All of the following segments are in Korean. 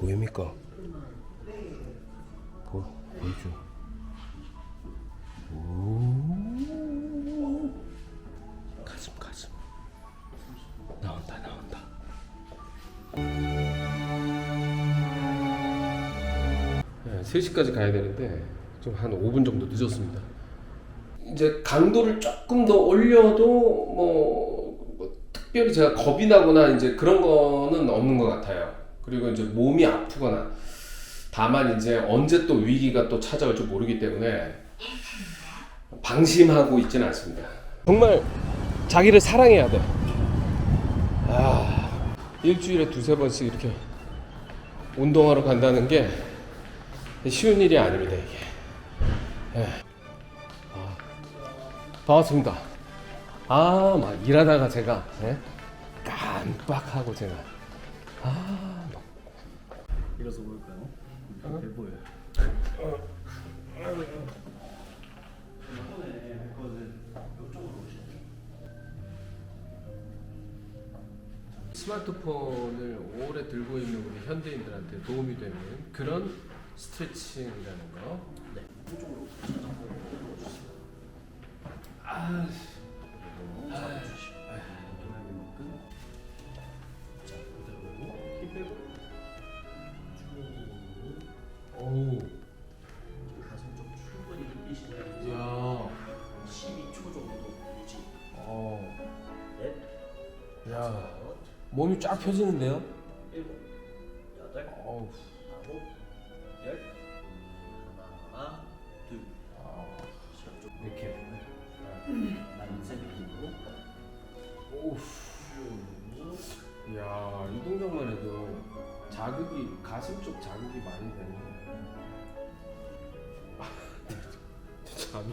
보입니까? 보, 보이죠? 오, 가슴 가슴 나온다 나온다. 네, 3시까지 가야 되는데 좀 한 5분 정도 늦었습니다. 이제 강도를 조금 더 올려도 뭐, 뭐 특별히 제가 겁이 나거나 이제 그런 거는 없는 것 같아요. 그리고 이제 몸이 아프거나 다만 이제 언제 또 위기가 또 찾아올지 모르기 때문에 방심하고 있지는 않습니다. 정말 자기를 사랑해야 돼. 아, 일주일에 두세 번씩 이렇게 운동하러 간다는 게 쉬운 일이 아닙니다, 이게. 예. 아, 반갑습니다. 아, 막 일하다가 제가 예? 깜빡하고 제가 아, 막 일어서 볼까요? 배 보여요. 스마트폰을 오래 들고 있는 우리 현대인들한테 도움이 되는 그런 스트레칭이라는 거. 네. 이쪽으로 아, 몸이 쫙 펴지는데요? 일곱 여덟 어우, 아홉 열 하나 둘 자, 이렇게. 만세 느낌으로 오우. 야, 이 동작만 해도 자극이 가슴 쪽 자극이 많이 되네. 잠이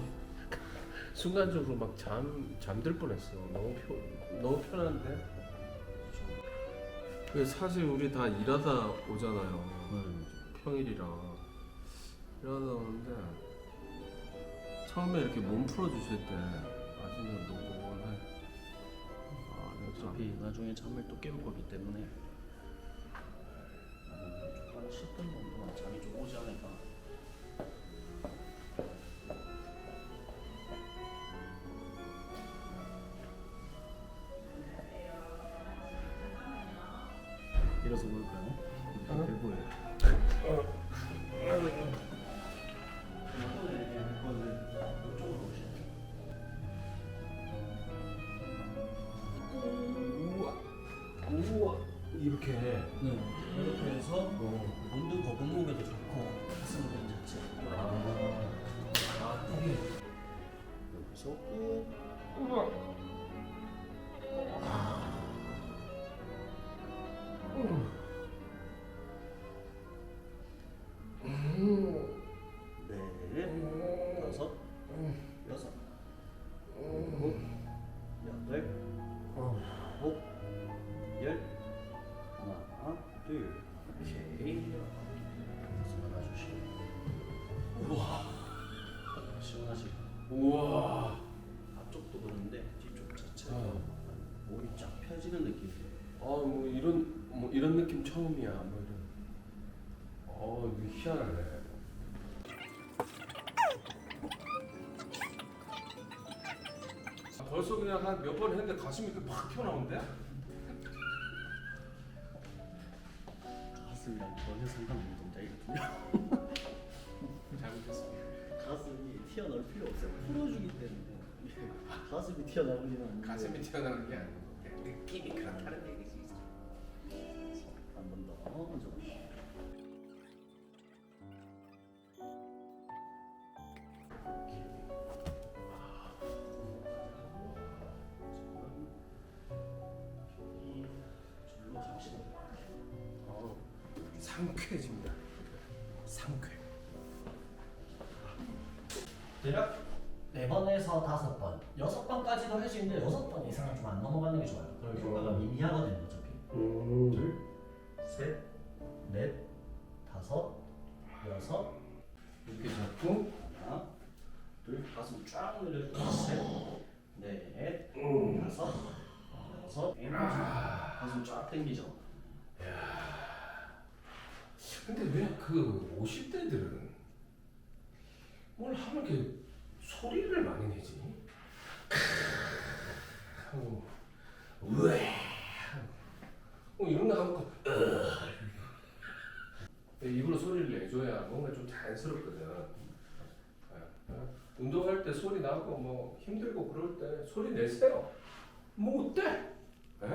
순간적으로 막 잠 잠들 뻔했어. 너무 편 너무 편한데. 그 사실 우리 다 일하다 오잖아요. 평일이라 일하다 오는데 처음에 이렇게 몸 풀어주실 때 아주 노곤해. 아, 진짜 어차피 나중에 잠을 또 깨울 거기 때문에 나는 조금 10분 정도만 잠이 좀 오지 않을까 네, 이렇게 해서 어. 문득 거북 목에도 좋고 가슴 근자체 아. 이게. 여기서 꾹 쫙 펴지는 느낌이에요. 아뭐 이런 뭐 이런 느낌 처음이야 뭐 이런 어 이거 희한하네 아, 벌써 그냥 한 몇 번 했는데 가슴이 이렇게 팍 튀어나오는데? 가슴이랑 전혀 상관없는 동작이거든요. 잘못했습니다 가슴이 튀어나올 필요 없어요. 풀어주기 때문에 가슴이 튀어나오지는 않는데 가슴이 튀어나오는 게 아니고 느낌이 그렇다는 얘기지 한번 더. 어, 상쾌해집니다. 상쾌. 대략 네 번에서 다섯 번, 여섯 번까지도 할 수 있는데 여섯 번 이상은 좀 안 넘어가는 게 좋아요. 그럼 효과가 미미하거든요, 어차피. 음. 둘, 셋, 넷, 다섯, 여섯, 이렇게 잡고 하나, 둘, 가슴 쫙 늘려주고 셋, 넷, 다섯, 여섯, 일곱, 가슴 쫙 당기죠. 왜그 50대들은 뭘 하면 이렇게 소리를 많이 내지? 하고 왜? 어, 이런 거 하고 내 입으로 소리를 내줘야 뭔가 좀 자연스럽거든. 예, 예. 운동할 때 소리 나고 뭐 힘들고 그럴 때 소리 내세요. 뭐 어때? 예?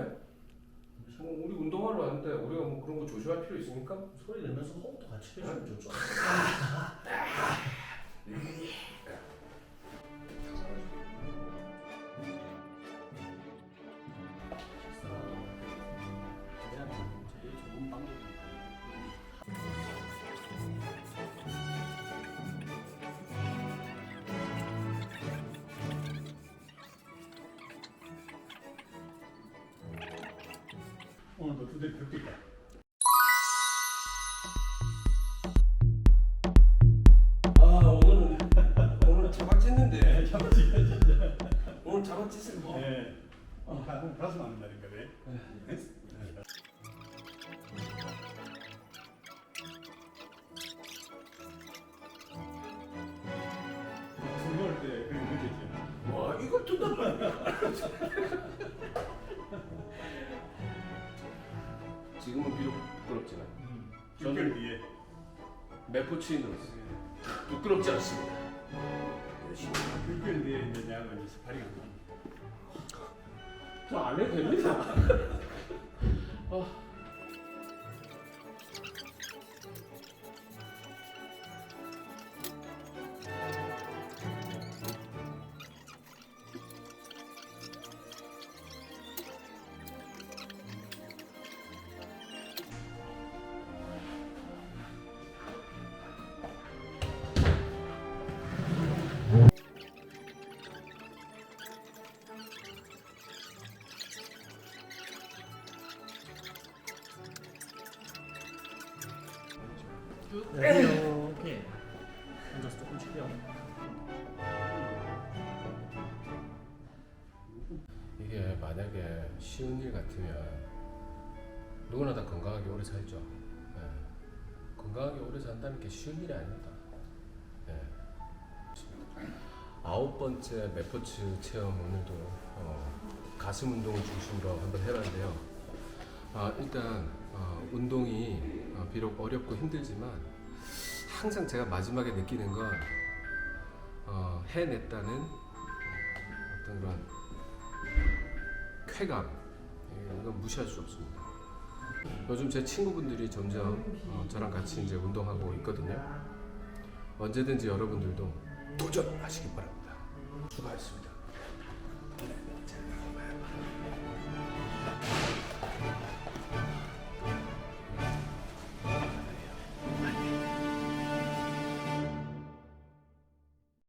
뭐 우리 운동하러 왔는데 우리가 뭐 그런 거 조심할 필요 있습니까? 소리 내면서 호흡도 같이 해주면 좋죠. 오늘도 두대 뵙겠다. 아 오늘은 오늘 자박 찢는데 오늘 자박 찢을 거. 예. 어, 한번 가슴 안 된다니까 왜? 술 먹을 때 그런 거 느꼈지. 와 이걸 뜯단 말 메포치는 부끄럽지 않습니다. 육개월 뒤에 이제 내가 이제 스파링 한번. 저안 해도 됩니다. 아. 이게 만약에 쉬운 일 같으면 누구나 다 건강하게 오래 살죠. 예. 건강하게 오래 산다는 게 쉬운 일이 아닙니다. 예. 아홉 번째 메포츠 체험 오늘도 어, 가슴 운동을 중심으로 한번 해봤는데요. 아, 일단 어, 운동이 어, 비록 어렵고 힘들지만 항상 제가 마지막에 느끼는 건 어, 해냈다는 어떤 그런 쾌감 예, 이건 무시할 수 없습니다. 요즘 제 친구분들이 점점 어, 저랑 같이 이제 운동하고 있거든요. 언제든지 여러분들도 도전하시기 바랍니다. 수고하셨습니다.